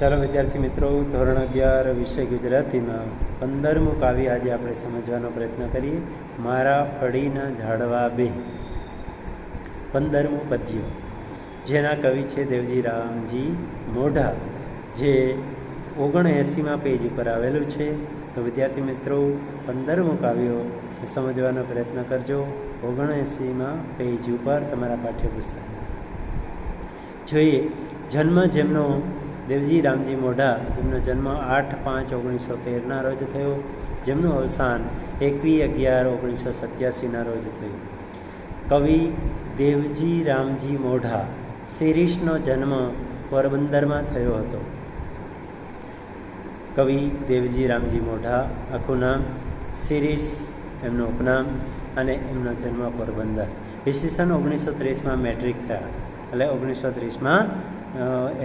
ચાલો વિદ્યાર્થી મિત્રો, ધોરણ અગિયાર, વિષય ગુજરાતીમાં પંદરમું કાવ્ય આજે આપણે સમજવાનો પ્રયત્ન કરીએ. મારા ફળીના ઝાડવા બે. પંદરમું પદ્ય. જેના કવિ છે દેવજી રામજી મોઢા, જે ઓગણએંસીમાં પેજ ઉપર આવેલું છે. તો વિદ્યાર્થી મિત્રો, પંદરમું કાવ્યો સમજવાનો પ્રયત્ન કરજો. ઓગણએંસીમાં પેજ ઉપર તમારા પાઠ્યપુસ્તક. જોઈએ, જન્મ જેમનો દેવજી રામજી મોઢા, જેમનો જન્મ આઠ પાંચ ઓગણીસો તેરના રોજ થયો, જેમનું અવસાન એકવીસ અગિયાર ઓગણીસો સત્યાસીના રોજ થયું. કવિ દેવજી રામજી મોઢા શિરીષનો જન્મ પોરબંદરમાં થયો હતો. કવિ દેવજી રામજી મોઢા આખું નામ શિરીષ, એમનું ઉપનામ અને એમનો જન્મ પોરબંદર. ઈસવીસન ઓગણીસો ત્રીસમાં મેટ્રિક થયા. એટલે ઓગણીસો ત્રીસમાં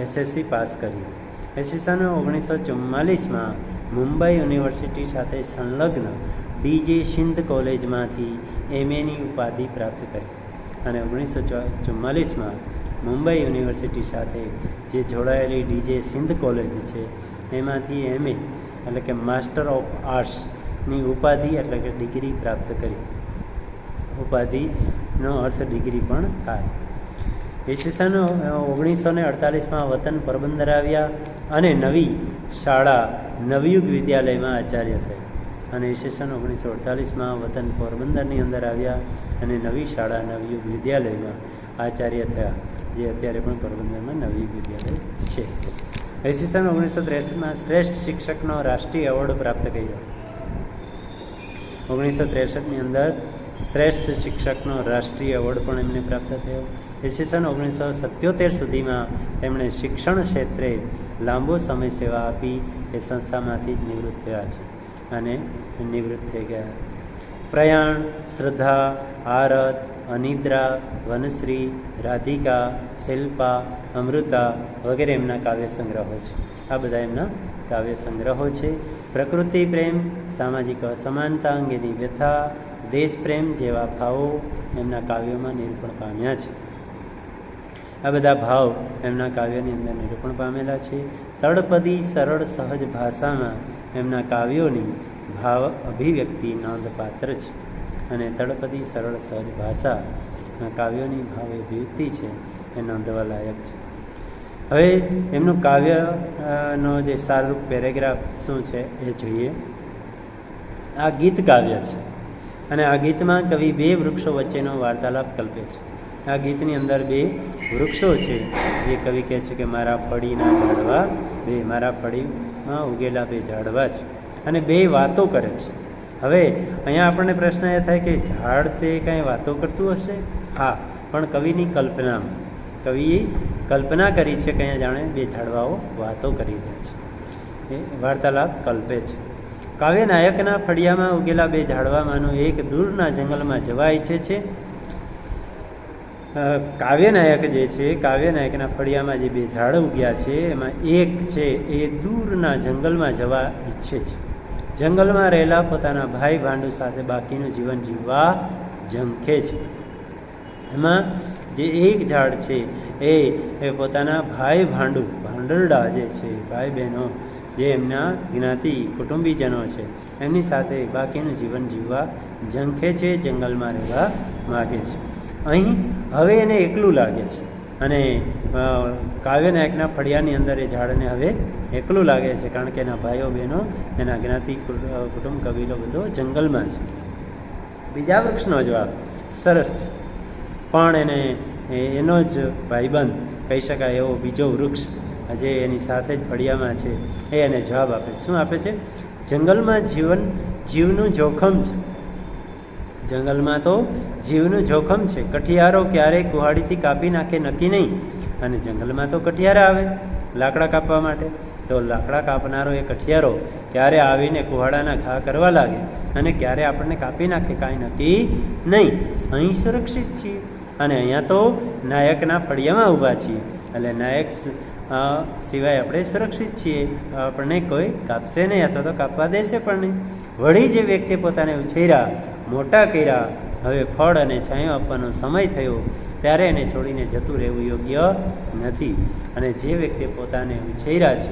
એસએસસી પાસ કર્યું. એસએસસીને ઓગણીસો ચુમ્માલીસમાં મુંબઈ યુનિવર્સિટી સાથે સંલગ્ન ડીજે સિંધ કોલેજમાંથી એમએની ઉપાધિ પ્રાપ્ત કરી. અને ઓગણીસો ચુમ્માલીસમાં મુંબઈ યુનિવર્સિટી સાથે જે જોડાયેલી ડીજે સિંધ કોલેજ છે, એમાંથી એમએ એટલે કે માસ્ટર ઓફ આર્ટ્સની ઉપાધિ એટલે કે ડિગ્રી પ્રાપ્ત કરી. ઉપાધિનો અર્થ ડિગ્રી પણ થાય. ઈસવીસન ઓગણીસો ને અડતાલીસમાં વતન પોરબંદર આવ્યા અને નવી શાળા, નવયુગ વિદ્યાલયમાં આચાર્ય થયા. અને ઈસવીસન ઓગણીસો અડતાલીસમાં વતન પોરબંદરની અંદર આવ્યા અને નવી શાળા, નવયુગ વિદ્યાલયમાં આચાર્ય થયા, જે અત્યારે પણ પોરબંદરમાં નવયુગ વિદ્યાલય છે. ઈસવીસન ઓગણીસો ત્રેસઠમાં શ્રેષ્ઠ શિક્ષકનો રાષ્ટ્રીય એવોર્ડ પ્રાપ્ત કર્યો. ઓગણીસો ત્રેસઠની અંદર શ્રેષ્ઠ શિક્ષકનો રાષ્ટ્રીય એવોર્ડ પણ એમને પ્રાપ્ત થયો. ઈસવીસન ઓગણીસો સત્યોતેર સુધીમાં તેમણે શિક્ષણ ક્ષેત્રે લાંબો સમય સેવા આપી એ સંસ્થામાંથી નિવૃત્ત થયા છે અને નિવૃત્ત થઈ ગયા. પ્રયાણ, શ્રદ્ધા, આરત, અનિદ્રા, વનશ્રી, રાધિકા, શિલ્પા, અમૃતા વગેરે એમના કાવ્ય સંગ્રહો છે. આ બધા એમના કાવ્ય સંગ્રહો છે. પ્રકૃતિ, પ્રેમ, સામાજિક અસમાનતા અંગેની વ્યથા દેશ પ્રેમ જેવા ભાવો એમના કાવ્યોમાં નિરૂપણ પામ્યા છે. આ બધા ભાવ એમના કાવ્યની અંદર નિરૂપણ પામેલા છે. તળપદી સરળ સહજ ભાષામાં એમના કાવ્યોની ભાવ અભિવ્યક્તિ નોંધપાત્ર છે. અને તળપદી સરળ સહજ ભાષા કાવ્યોની ભાવ અભિવ્યક્તિ છે એ નોંધવા લાયક છે. હવે એમનું કાવ્યનો જે સારરૂપ પેરેગ્રાફ શું છે એ જોઈએ. આ ગીત કાવ્ય છે. અને આ ગીતમાં કવિ બે વૃક્ષો વચ્ચેનો વાર્તાલાપ કલ્પે છે. આ ગીતની અંદર બે વૃક્ષો છે. જે કવિ કહે છે કે મારા ફળીના ઝાડવા, બે મારા ફળીમાં ઉગેલા બે ઝાડવા છે અને બે વાતો કરે છે. હવે અહીંયા આપણને પ્રશ્ન એ થાય કે ઝાડ તે કાંઈ વાતો કરતું હશે? હા, પણ કવિની કલ્પનામાં, કવિએ કલ્પના કરી છે કે અહીંયા જાણે બે ઝાડવાઓ વાતો કરી રહ્યા છે. એ વાર્તાલાપ કલ્પે છે. કાવ્ય નાયકના ફળિયામાં ઉગેલા બે ઝાડવામાંનું એક દૂરના જંગલમાં જવા ઈચ્છે છે કાવ્યનાયક જે છે, કાવ્યનાયકના ફળિયામાં જે બે ઝાડ ઉગ્યા છે, એમાં એક છે, એ દૂરના જંગલમાં જવા ઈચ્છે છે. જંગલમાં રહેલા પોતાના ભાઈ ભાંડુ સાથે બાકીનું જીવન જીવવા ઝંખે છે. એમાં જે એક ઝાડ છે, એ એ પોતાના ભાઈ ભાંડુ, ભાંડરડા જે છે, ભાઈ બહેનો, જે એમના જ્ઞાતિ કુટુંબીજનો છે, એમની સાથે બાકીનું જીવન જીવવા ઝંખે છે, જંગલમાં રહેવા માગે છે. અહીં હવે એને એકલું લાગે છે. અને કાવ્યનાયકના ફળિયાની અંદર એ ઝાડને હવે એકલું લાગે છે, કારણ કે એના ભાઈઓ બહેનો, એના જ્ઞાતિ કુટુંબ કબીલો બધો જંગલમાં છે. બીજા વૃક્ષનો જવાબ, સરસ છે. પણ એને એનો જ ભાઈબંધ કહી શકાય એવો બીજો વૃક્ષ જે એની સાથે જ ફળિયામાં છે, એ એને જવાબ આપે છે. શું આપે છે? જંગલમાં જીવન જીવનું જોખમ છે. જંગલમાં તો જીવનું જોખમ છે. કઠિયારો ક્યારેય કુહાડીથી કાપી નાખે નક્કી નહીં. અને જંગલમાં તો કઠિયારા આવે, લાકડા કાપવા માટે. તો લાકડા કાપનારો એ કઠિયારો ક્યારે આવીને કુહાડાના ઘા કરવા લાગે અને ક્યારે આપણને કાપી નાખે કાંઈ નક્કી નહીં. અહીં સુરક્ષિત છીએ અને અહીંયા તો નાયકના ફળિયામાં ઊભા છીએ. એટલે નાયક સિવાય આપણે સુરક્ષિત છીએ. આપણને કોઈ કાપશે નહીં અથવા તો કાપવા દેશે પણ નહીં. વળી જે વ્યક્તિ પોતાને ઉછેર્યા મોટા કર્યા. હવે ફળ અને છાંયો આપવાનો સમય થયો. ત્યારે એને છોડીને જતું રહેવું યોગ્ય નથી. અને જે વ્યક્તિ પોતાને ઉછેર્યા છે,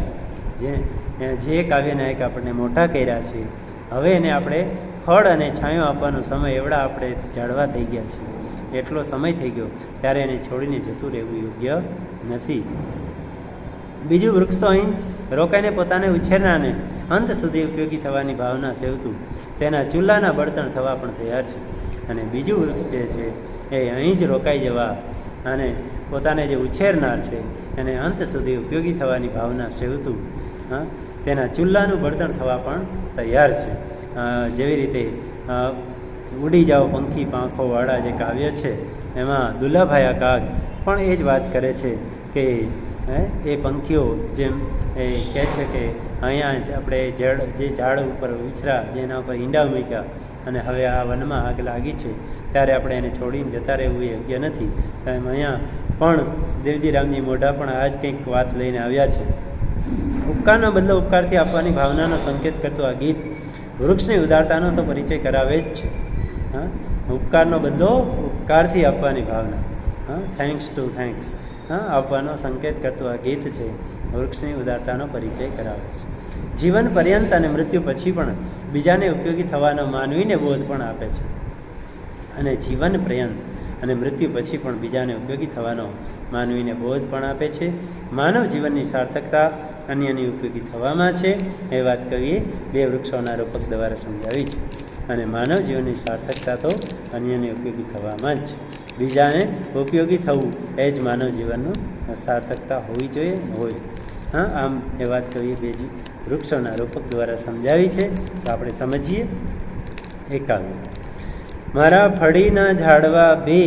જે જે કાવ્યનાયક આપણને મોટા કર્યા છે, હવે એને આપણે ફળ અને છાંયો આપવાનો સમય એવડા આપણે જાળવા થઈ ગયા છે. એટલો સમય થઈ ગયો. ત્યારે એને છોડીને જતું રહેવું યોગ્ય નથી. બીજું વૃક્ષ તો અહીં રોકાઈને પોતાને ઉછેરનારને અંત સુધી ઉપયોગી થવાની ભાવના સેવતું. તેના ચૂલાના બળતણ થવા પણ તૈયાર છે. અને બીજું વૃક્ષ જે છે, એ અહીં જ રોકાઈ જવા અને પોતાને જે ઉછેરનાર છે, એને અંત સુધી ઉપયોગી થવાની ભાવના સેવતું. હા તેના ચૂલાનું બળતણ થવા પણ તૈયાર છે. જેવી રીતે ઉડી જાઓ પંખી પાંખોવાળા જે કાવ્ય છે, એમાં દુલ્લાભાયા કાગ પણ એ જ વાત કરે છે કે એ પંખીઓ જેમ એ કહે છે કે અહીંયા જ આપણે જળ, જે ઝાડ ઉપર વિછરા જેના ઉપર ઈંડા મૂક્યા અને હવે આ વનમાં આગ લાગી છે, ત્યારે આપણે એને છોડીને જતા રહેવું એ યોગ્ય નથી. એમ અહીંયા પણ દેવજી રામજી મોઢા પણ આ જ કંઈક વાત લઈને આવ્યા છે. ઉપકારનો બદલો ઉપકારથી આપવાની ભાવનાનો સંકેત કરતું આ ગીત વૃક્ષની ઉદારતાનો તો પરિચય કરાવે જ છે. હા? ઉપકારનો બદલો ઉપકારથી આપવાની ભાવના. હા? થેન્ક્સ ટુ થેન્ક્સ આપવાનો સંકેત કરતું આ ગીત છે, વૃક્ષની ઉદારતાનો પરિચય કરાવે છે. જીવન પર્યંત અને મૃત્યુ પછી પણ બીજાને ઉપયોગી થવાનો માનવીને બોધ પણ આપે છે. અને જીવન પર્યંત અને મૃત્યુ પછી પણ બીજાને ઉપયોગી થવાનો માનવીને બોધ પણ આપે છે. માનવ જીવનની સાર્થકતા અન્યની ઉપયોગી થવામાં છે. એ વાત કવિએ બે વૃક્ષોના રૂપક દ્વારા સમજાવી છે. અને માનવ જીવનની સાર્થકતા તો અન્યને ઉપયોગી થવામાં જ છે. બીજાને ઉપયોગી થવું એ જ માનવ જીવનનું સાર્થકતા હોવી જોઈએ, હોય. હા, આમ એ વાત કરીએ બેજી. વૃક્ષોના રૂપક દ્વારા સમજાવી છે, તો આપણે સમજીએ. એકાવ્ય મારા ફળીના ઝાડવા બે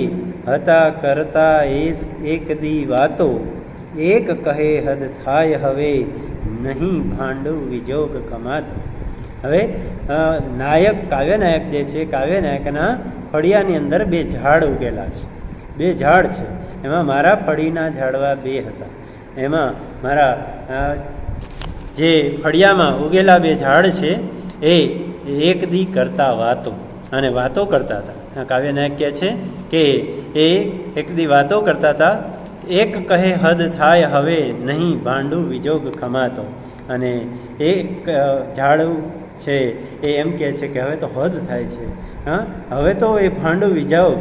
હતા કરતા એક દી વાતો. એક કહે હદ થાય હવે, નહીં ભાંડું વિજોગ કમાતો. હવે નાયક કાવ્યનાયક જે છે, કાવ્યનાયકના ફળિયાની અંદર બે ઝાડ ઉગેલા છે. બે ઝાડ છે. એમાં મારા ફળીના ઝાડવા બે હતા. એમાં મારા જે ફળિયામાં ઉગેલા બે ઝાડ છે, એ એક દી કરતા વાતો અને વાતો કરતા હતા. કાવ્યનાયક કહે છે કે એ એક દી વાતો કરતા હતા, એક કહે હદ થાય હવે નહીં ભાંડું વિજોગ ખમાતો. અને એક ઝાડું છે એ એમ કહે છે કે હવે તો હદ થાય છે. હા? હવે તો એ ભાંડું વિજાઓ.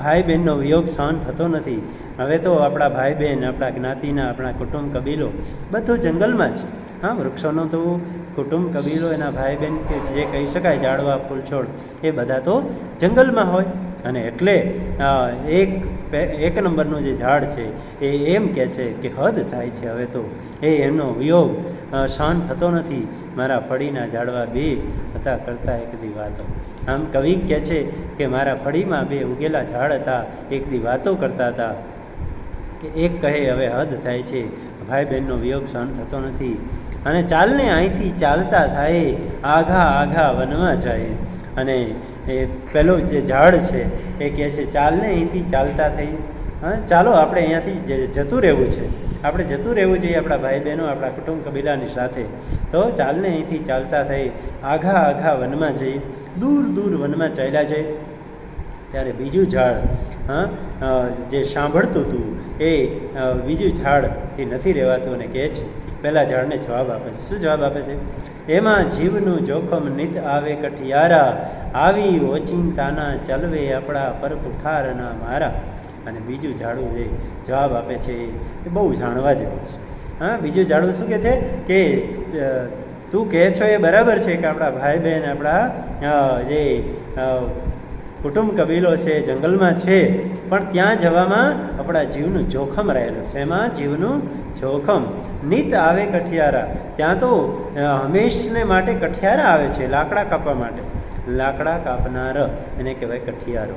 ભાઈ બહેનનો વિયોગ સહન થતો નથી. હવે તો આપણા ભાઈ બહેન આપણા જ્ઞાતિના, આપણા કુટુંબ કબીલો બધું જંગલમાં જ. હા, વૃક્ષોનો તો કુટુંબ કબીલો, એના ભાઈ બહેન કે જે કહી શકાય, ઝાડવા ફૂલ છોડ એ બધા તો જંગલમાં હોય. અને એટલે એક એક નંબરનું જે ઝાડ છે, એ એમ કહે છે કે હદ થાય છે હવે તો. એ એમનો વિયોગ સહન થતો નથી. મારા ફળીના ઝાડવા બે હતા કરતા એક દી વાતો. આમ કવિ કહે છે કે મારા ફળીમાં બે ઉગેલા ઝાડ હતા, એક દી વાતો કરતા હતા. કે એક કહે, હવે હદ થાય છે. ભાઈ બહેનનો વિયોગ સહન થતો નથી. અને ચાલને અહીંથી ચાલતા થાય, આઘા આઘા વનમાં જાય. અને એ પેલો જે ઝાડ છે, એ કહે છે, ચાલને અહીંથી ચાલતા થઈ. હા, ચાલો, આપણે અહીંયાથી જતું રહેવું છે, આપણે જતું રહેવું જોઈએ આપણા ભાઈ બહેનો આપણા કુટુંબ કબીલાની સાથે. તો ચાલને અહીંથી ચાલતા થઈ આઘા આઘા વનમાં જઈ, દૂર દૂર વનમાં ચાલ્યા જઈ. ત્યારે બીજું ઝાડ, હા જે સાંભળતું હતું એ બીજું ઝાડથી નથી રહેવાતું અને કહે છે, પહેલાં ઝાડને જવાબ આપે છે. શું જવાબ આપે છે? એમાં જીવનું જોખમ નિત આવે કઠિયારા, આવી ઓચિંતાના ચલવે આપણા પર કુઠારના મારા. અને બીજું ઝાડું જે જવાબ આપે છે એ બહુ જાણવા જેવું છે. હા, બીજું ઝાડું શું કહે છે? કે તું કહે છો એ બરાબર છે કે આપણા ભાઈ બહેન આપણા જે કુટુંબ કબીલો છે, જંગલમાં છે, પણ ત્યાં જવામાં આપણા જીવનું જોખમ રહેલું છે. એમાં જીવનું જોખમ. નિત આવે કઠિયારા. ત્યાં તો હંમેશને માટે કઠિયારા આવે છે, લાકડા કાપવા માટે. લાકડા કાપનાર, એને કહેવાય કઠિયારો.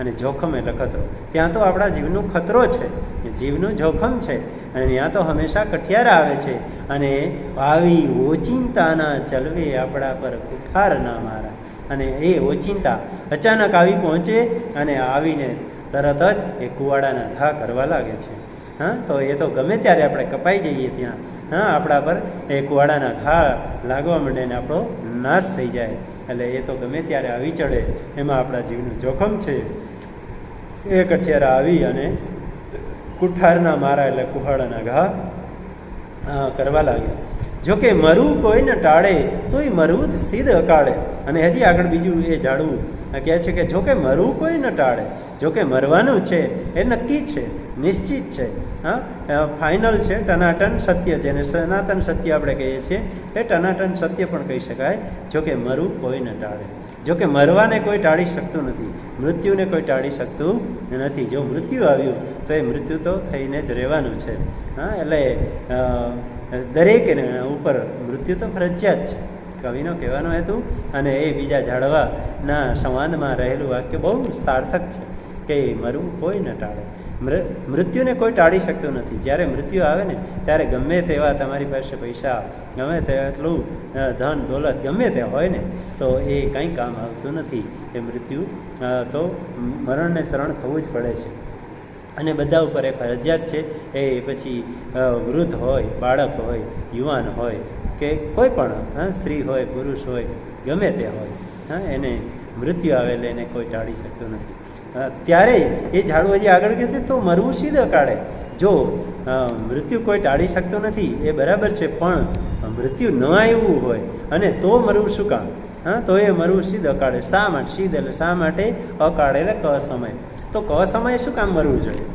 અને જોખમ એટલે ખતરો ત્યાં તો આપણા જીવનું ખતરો છે, કે જીવનું જોખમ છે, અને ત્યાં તો હંમેશા કઠિયાર આવે છે, અને આવી ઓચિંતાના ચલવે આપણા પર કુઠાર ના મારા. અને એ ઓચિંતા અચાનક આવી પહોંચે, અને આવીને તરત જ એ કુવાડાના ઘા કરવા લાગે છે. હા, તો એ તો ગમે ત્યારે આપણે કપાઈ જઈએ ત્યાં. હા, આપણા પર એ કુવાડાના ઘા લાગવા માંડે ને આપણો નાશ થઈ જાય. એટલે એ તો ગમે ત્યારે આવી ચડે, એમાં આપણા જીવનું જોખમ છે. એ કઠિયારા આવી અને કુઠારના મારા એટલે કુહાડાના ઘા કરવા લાગ્યા. જોકે મરવું કોઈને ટાળે, તોય મરવું જ સીધ અકાળે. અને હજી આગળ બીજું એ જાણવું. કહે છે કે જોકે મરવું કોઈ ન ટાળે, જોકે મરવાનું છે, એ નક્કી છે, નિશ્ચિત છે. હા ફાઇનલ છે, ટનાટન સત્ય જેને સનાતન સત્ય આપણે કહીએ છીએ, એ ટનાટન સત્ય પણ કહી શકાય. જોકે મરવું કોઈ ન ટાળે. જોકે મરવાને કોઈ ટાળી શકતું નથી, મૃત્યુને કોઈ ટાળી શકતું નથી. જો મૃત્યુ આવ્યું, તો એ મૃત્યુ તો થઈને જ રહેવાનું છે. હા, એટલે અ, દરેક ઉપર મૃત્યુ તો ફરજિયાત છે. કવિનો કહેવાનો હેતુ અને એ બીજા ઝાડવાના સંવાદમાં રહેલું વાક્ય બહુ સાર્થક છે કે મરવું કોઈ ન ટાળે. મૃ- મૃત્યુને કોઈ ટાળી શકતું નથી. જ્યારે મૃત્યુ આવે ને ત્યારે ગમે તેવા તમારી પાસે પૈસા ગમે તેટલું ધન દોલત ગમે તે હોય ને તો એ કંઈ કામ આવતું નથી. એ મૃત્યુ તો મરણને શરણ થવું જ પડે છે. અને બધા ઉપર એ ફરજિયાત છે, એ પછી વૃદ્ધ હોય, બાળક હોય, યુવાન હોય, કે કોઈ પણ, હા, સ્ત્રી હોય, પુરુષ હોય, ગમે તે હોય, હા, એને મૃત્યુ આવેલે એને કોઈ ટાળી શકતું નથી. ત્યારે એ ઝાડુ હજી આગળ કહે છે, તો મરવું સીધો કાઢે. જો મૃત્યુ કોઈ ટાળી શકતો નથી, એ બરાબર છે, પણ મૃત્યુ ન આવ્યું હોય, અને તો મરવું શું કામ? હા, તો એ મરવું સીધ અકાળે શા માટે? સીધ એટલે શા માટે? અકાળે એટલે ક સમય તો ક સમયે શું કામ મરવું જોઈએ?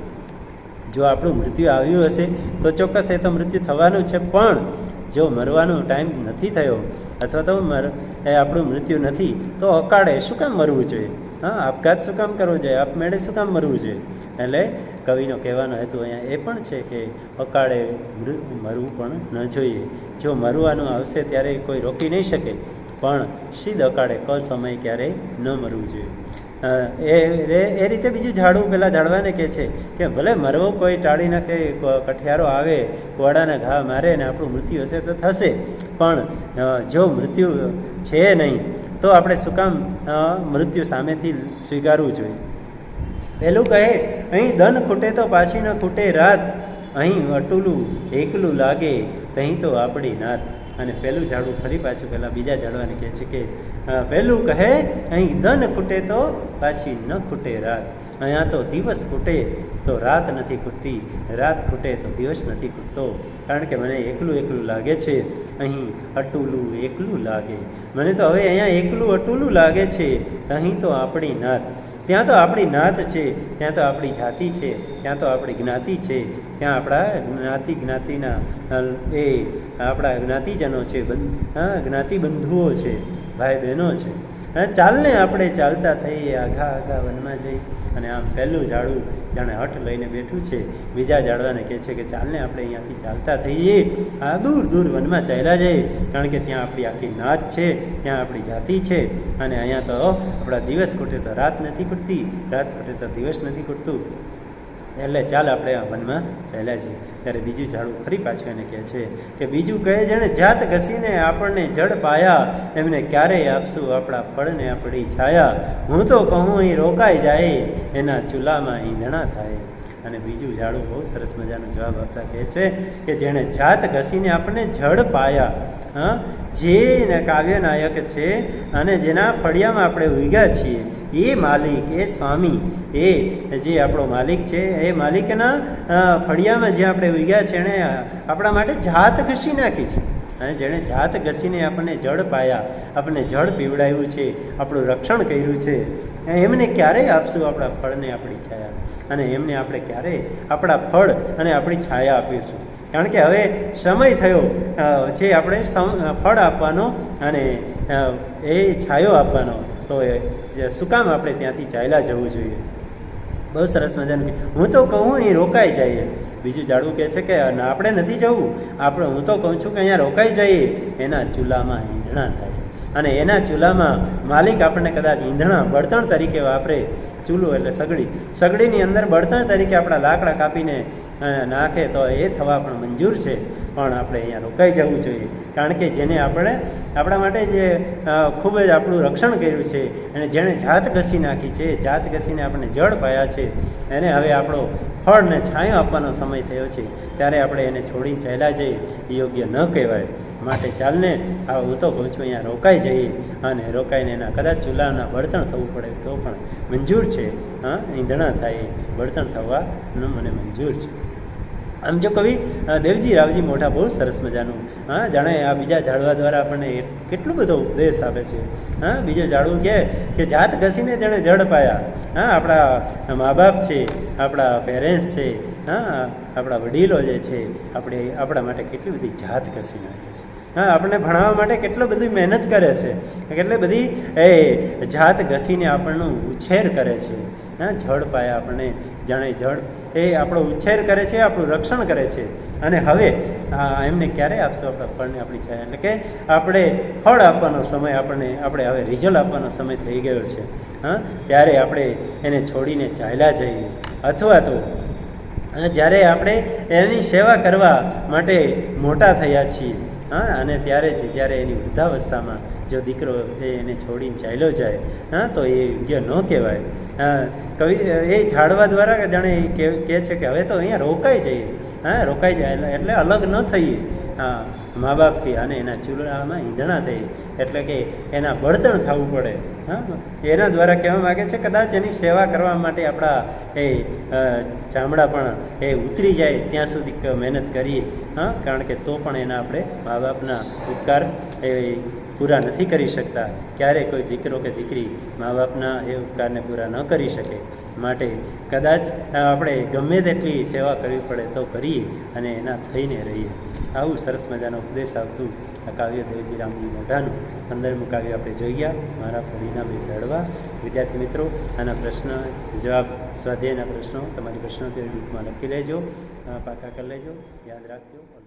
જો આપણું મૃત્યુ આવ્યું હશે, તો ચોક્કસ એ તો મૃત્યુ થવાનું છે, પણ જો મરવાનો ટાઈમ નથી થયો, અથવા તો મર, એ આપણું મૃત્યુ નથી, તો અકાળે શું કામ મરવું જોઈએ? હા, આપઘાત શું કામ કરવો જોઈએ? આપમેળે શું કામ મરવું જોઈએ? એટલે કવિનો કહેવાનો હેતુ અહીંયા એ પણ છે કે અકાળે મરવું પણ ન જોઈએ. જો મરવાનું આવશે ત્યારે કોઈ રોકી નહીં શકે, પણ સીધ અકાળે ક સમય ક્યારેય ન મરવું જોઈએ. એ, એ- રીતે બીજું ઝાડવું પેલા ઝાડવાને કહે છે કે ભલે મરવો કોઈ ટાળી નાખે કઠિયારો આવે કોડાને ઘા મારે ને આપણું મૃત્યુ હશે તો થશે. પણ જો મૃત્યુ છે નહીં, તો આપણે શું કામ મૃત્યુ સામેથી સ્વીકારવું જોઈએ. પહેલું કહે, અહીં ધન ખૂટે તો પાછી ન ખૂટે રાત, અહીં અટુલું એકલું લાગે, તહીં તો આપણી નાત. અને પહેલું ઝાડવું ફરી પાછું, પહેલાં બીજા ઝાડવાને કહે છે કે પહેલું કહે, અહીં ધન ખૂટે તો પાછી ન ખૂટે રાત. અહીંયા તો દિવસ ખૂટે તો રાત નથી ખૂટતી. રાત ખૂટે તો દિવસ નથી ખૂટતો. કારણ કે મને એકલું એકલું લાગે છે. અહીં અટુલું એકલું લાગે. મને તો હવે અહીંયા એકલું અટુલું લાગે છે. અહીં તો આપણી નાત. ત્યાં તો આપણી નાત છે, ત્યાં તો આપણી જાતિ છે, ત્યાં તો આપણી જ્ઞાતિ છે, ત્યાં આપણા જ્ઞાતિ જ્ઞાતિના એ, આપણા જ્ઞાતિજનો છે હા જ્ઞાતિ બંધુઓ છે, ભાઈ બહેનો છે. હા, ચાલને આપણે ચાલતા થઈએ, આઘા આઘા વનમાં જઈ. અને આમ પહેલું ઝાડું જાણે હઠ લઈને બેઠું છે. બીજા ઝાડવાને કહે છે કે ચાલને આપણે અહીંયાથી ચાલતા થઈએ. આ દૂર દૂર વનમાં ચાલ્યા જઈએ. કારણ કે ત્યાં આપણી આખી નાચ છે, ત્યાં આપણી જાતિ છે. અને અહીંયા તો આપણા દિવસ ખૂટે તો રાત નથી ખૂટતી, રાત ખૂટે તો દિવસ નથી ખૂટતું. એટલે ચાલ આપણે આ વનમાં ચાલ્યા છીએ ત્યારે બીજું ઝાડું ફરી પાછું એને કહે છે કે બીજું કહે જેણે જાત ઘસીને આપણને જડ પાયા, એમને ક્યારેય આપશું આપણા ફળને આપણી છાયા. હું તો કહું, અહીં રોકાઈ જાય, એના ચૂલામાં ઈંધણા થાય. અને બીજું ઝાડું બહુ સરસ મજાનો જવાબ આપતા કહે છે કે જેણે જાત ઘસીને આપણને જડ પાયા, હા જે ને કાવ્ય નાયક છે અને જેના ફળિયામાં આપણે ઉગ્યા છીએ, એ માલિક, એ સ્વામી, એ જે આપણો માલિક છે, એ માલિકના ફળિયામાં જે આપણે ઉગ્યા છે એણે આપણા માટે જાત ઘસી નાખી છે. અને જેણે જાત ઘસીને આપણને જળ પાયા, આપણને જળ પીવડાવ્યું છે, આપણું રક્ષણ કર્યું છે, એમને ક્યારેય આપશું આપણા ફળને આપણી છાયા. અને એમને આપણે ક્યારેય આપણા ફળ અને આપણી છાયા આપીશું. કારણ કે હવે સમય થયો છે આપણે ફળ આપવાનો અને એ છાયો આપવાનો. તો એ શું કામ આપણે ત્યાંથી ચાલ્યા જવું જોઈએ. બહુ સરસ મજાનું હું તો કહું એ રોકાઈ જઈએ. બીજું જાડવું કહે છે કે આપણે નથી જવું. આપણે, હું તો કહું છું કે, અહીંયા રોકાઈ જઈએ. એના ચૂલામાં ઈંધણા થાય. અને એના ચૂલામાં માલિક આપણને કદાચ ઈંધણા બળતણ તરીકે વાપરે, ચૂલો એટલે સગડી. સગડીની અંદર બળતણ તરીકે આપણા લાકડા કાપીને નાખે તો એ થવા પણ મંજૂર છે. પણ આપણે અહીંયા રોકાઈ જવું જોઈએ. કારણ કે જેને આપણે, આપણા માટે જે ખૂબ જ આપણું રક્ષણ કર્યું છે અને જેણે જાત ઘસી નાખી છે, જાત ઘસીને આપણને જળ પાયા છે, એને હવે આપણો ફળને છાંયો આપવાનો સમય થયો છે, ત્યારે આપણે એને છોડીને ચાલ્યા જઈએ. યોગ્ય ન કહેવાય. માટે ચાલને આ હું તો કહું છું, અહીંયા રોકાઈ જઈએ અને રોકાઈને એના કદાચ ચૂલાના બળતણ થવું પડે તો પણ મંજૂર છે. હા, ઈંધણા થાય, બળતણ થવાનું મને મંજૂર છે. આમ જો કવિ દેવજી રાવજી મોઢા બહુ સરસ મજાનું. હા, જાણે આ બીજા ઝાડવા દ્વારા આપણને કેટલો બધો ઉપદેશ આપે છે. હા, બીજું ઝાડવું કહે કે જાત ઘસીને જાણે જળ પાયા. હા, આપણા મા બાપ છે, આપણા પેરેન્ટ્સ છે, હા, આપણા વડીલો જે છે, આપણે આપણા માટે કેટલી બધી જાત ઘસી નાખે છે. હા, આપણને ભણાવવા માટે કેટલો બધી મહેનત કરે છે. કેટલી બધી એ જાત ઘસીને આપણનું ઉછેર કરે છે. હા, જળ પાયા આપણને. જાણે જળ એ આપણો ઉછેર કરે છે, આપણું રક્ષણ કરે છે. અને હવે એમને ક્યારે આપશો? આપણા ફળને આપણી છાયા. એટલે કે આપણે ફળ આપવાનો સમય આપણને, આપણે હવે રિઝલ્ટ આપવાનો સમય થઈ ગયો છે. હા? ત્યારે આપણે એને છોડીને ચાલ્યા જઈએ. અથવા તો, જ્યારે આપણે એની સેવા કરવા માટે મોટા થયા છીએ હા, અને ત્યારે જ જ્યારે એની વૃદ્ધાવસ્થામાં જો દીકરો એને છોડીને ચાલ્યો જાય, હા, તો એ યોગ્ય ન કહેવાય. હા, કવિ, એ ઝાડવા દ્વારા જાણે કહે છે કે હવે તો અહીંયા રોકાઈ જઈએ, હા, રોકાઈ જાય એટલે- અલગ ન થઈએ. હા, મા બાપથી અને એના ચૂલામાં ઈંધણા થઈ, એટલે કે એના બળતણ થવું પડે. એના દ્વારા કહેવા માગે છે, કદાચ એની સેવા કરવા માટે આપણા એ ચામડા પણ એ ઉતરી જાય ત્યાં સુધી મહેનત કરીએ, હા, કારણ કે તો પણ એના આપણે મા બાપના ઉપકાર એ પૂરા નથી કરી શકતા. ક્યારેય કોઈ દીકરો કે દીકરી મા બાપના એ ઉપકારને પૂરા ન કરી શકે. માટે કદાચ આપણે ગમે તેટલી સેવા કરવી પડે તો કરીએ અને એના થઈને રહીએ. આવું સરસ મજાનો ઉપદેશ આવતું આ કાવ્ય દેવજી રામજી મોઢાનું પંદરમું કાવ્ય આપણે જોઈ મારા ફળીના બે જાળવા વિદ્યાર્થી મિત્રો, આના પ્રશ્ન, જવાબ સ્વાધ્યાયના પ્રશ્નો. તમારી પ્રશ્નો તે રૂપમાં લખી લેજો. પાકા કરી લેજો. યાદ રાખજો.